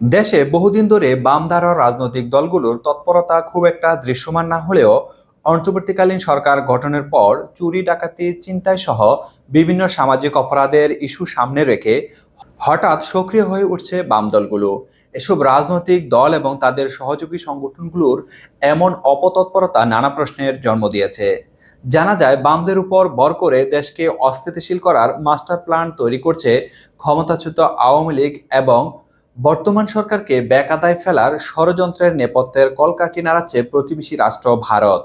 দেশে বহুদিন ধরে বামধারা রাজনৈতিক দলগুলোর তৎপরতা খুব একটা দৃশ্যমান না হলেও অন্তর্বর্তীকালীন সরকার গঠনের পর চুরি, ডাকাতি চিন্তায় সহ বিভিন্ন সামাজিক অপরাধের ইস্যু সামনে রেখে হঠাৎ সক্রিয় হয়ে উঠছে বাম দলগুলো। এসব রাজনৈতিক দল এবং তাদের সহযোগী সংগঠনগুলোর এমন অপতৎপরতা নানা প্রশ্নের জন্ম দিয়েছে। জানা যায়, বামদের উপর বর করে দেশকে অস্থিতিশীল করার মাস্টার প্ল্যান তৈরি করছে ক্ষমতাচ্যুত আওয়ামী লীগ এবং বর্তমান সরকারকে বেকাদায় ফেলার ষড়যন্ত্রের নেপথ্যের কলকাঠি নাড়াচ্ছে প্রতিবেশী রাষ্ট্র ভারত।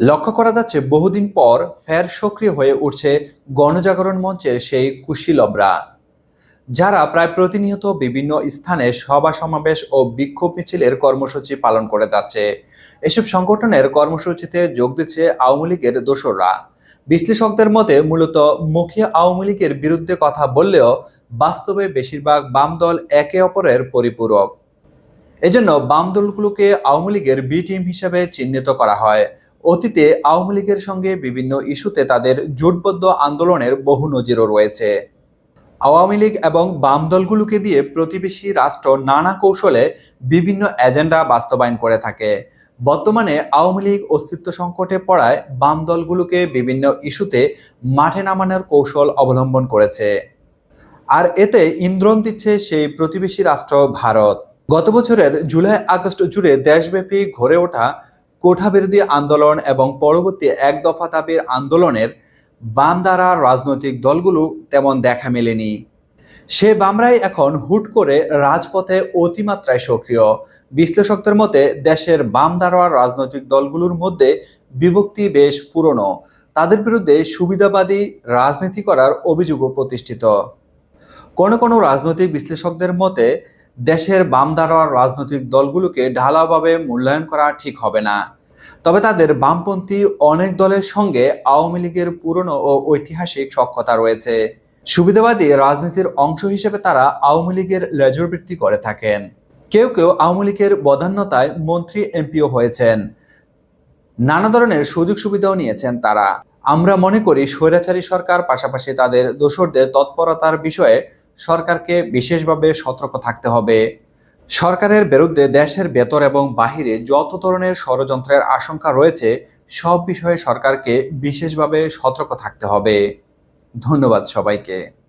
লক্ষ্য করা যাচ্ছে বহুদিন পর ফের সক্রিয় হয়ে উঠছে গণজাগরণ মঞ্চের সেই কুশীলবরা, যারা প্রায় প্রতিনিয়ত বিভিন্ন স্থানে সভা সমাবেশ ও বিক্ষোভ মিছিলের কর্মসূচি পালন করে যাচ্ছে। এসব সংগঠনের কর্মসূচিতে যোগ দিচ্ছে আওয়ামী লীগের দোসররা। বিশ্লেষকদের মতে, মূলত মুখে আওয়ামী লীগের বিরুদ্ধে কথা বললেও বাস্তবে বেশিরভাগ বাম দল একে অপরের পরিপূরক। এজন্য বাম দলগুলোকে আওয়ামী লীগের বি টিম হিসেবে চিহ্নিত করা হয়। অতীতে আওয়ামী লীগের সঙ্গে বিভিন্ন ইস্যুতে তাদের জোটবদ্ধ আন্দোলনের বহু নজিরও রয়েছে। আওয়ামী লীগ এবং বাম দলগুলোকে দিয়ে প্রতিবেশী রাষ্ট্র নানা কৌশলে বিভিন্ন এজেন্ডা বাস্তবায়ন করে থাকে। বর্তমানে আওয়ামী লীগ অস্তিত্ব সংকটে পড়ায় বাম দলগুলোকে বিভিন্ন ইস্যুতে মাঠে নামানোর কৌশল অবলম্বন করেছে। আর এতে ইন্দ্রণ দিচ্ছে সেই প্রতিবেশী রাষ্ট্র ভারত। গত বছরের জুলাই আগস্ট জুড়ে দেশব্যাপী ঘরে ওঠা কোঠা বিরোধী আন্দোলন এবং পরবর্তী এক দফা দাবির আন্দোলনের বাম দ্বারা রাজনৈতিক দলগুলো তেমন দেখা মেলেনি। সে বামরাই এখন হুট করে রাজপথে অতিমাত্রায় সক্রিয়। বিশ্লেষকদের মতে, দেশের বাম দ্বারা রাজনৈতিক দলগুলোর মধ্যে বিভক্তি বেশ পুরনো। তাদের বিরুদ্ধে সুবিধাবাদী রাজনীতি করার অভিযোগও প্রতিষ্ঠিত। কোনো কোনো রাজনৈতিক বিশ্লেষকদের মতে, দেশের বাম ধারার রাজনৈতিক দলগুলোকে ঢালাওভাবে মূল্যায়ন করা ঠিক হবে না। তবে তাদের বামপন্থী অনেক দলের সঙ্গে আওয়ামী লীগের পুরনো ও ঐতিহাসিক সক্ষতা রয়েছে। সুবিধাবাদী রাজনীতির অংশ হিসেবে তারা আওয়ামী লীগের লেজরবৃত্তি করে থাকেন। কেউ কেউ আওয়ামী লীগের বদান্যতায় মন্ত্রী এমপিও হয়েছেন। নানা ধরনের সুযোগ সুবিধাও নিয়েছেন তারা। আমরা মনে করি স্বৈরাচারী সরকার, পাশাপাশি তাদের দোসরদের তৎপরতার বিষয়ে সরকারকে বিশেষভাবে সতর্ক থাকতে হবে। সরকারের বিরুদ্ধে দেশের ভেতর এবং বাহিরে যত ধরনের ষড়যন্ত্রের আশঙ্কা রয়েছে, সব বিষয়ে সরকারকে বিশেষভাবে সতর্ক থাকতে হবে। ধন্যবাদ সবাইকে।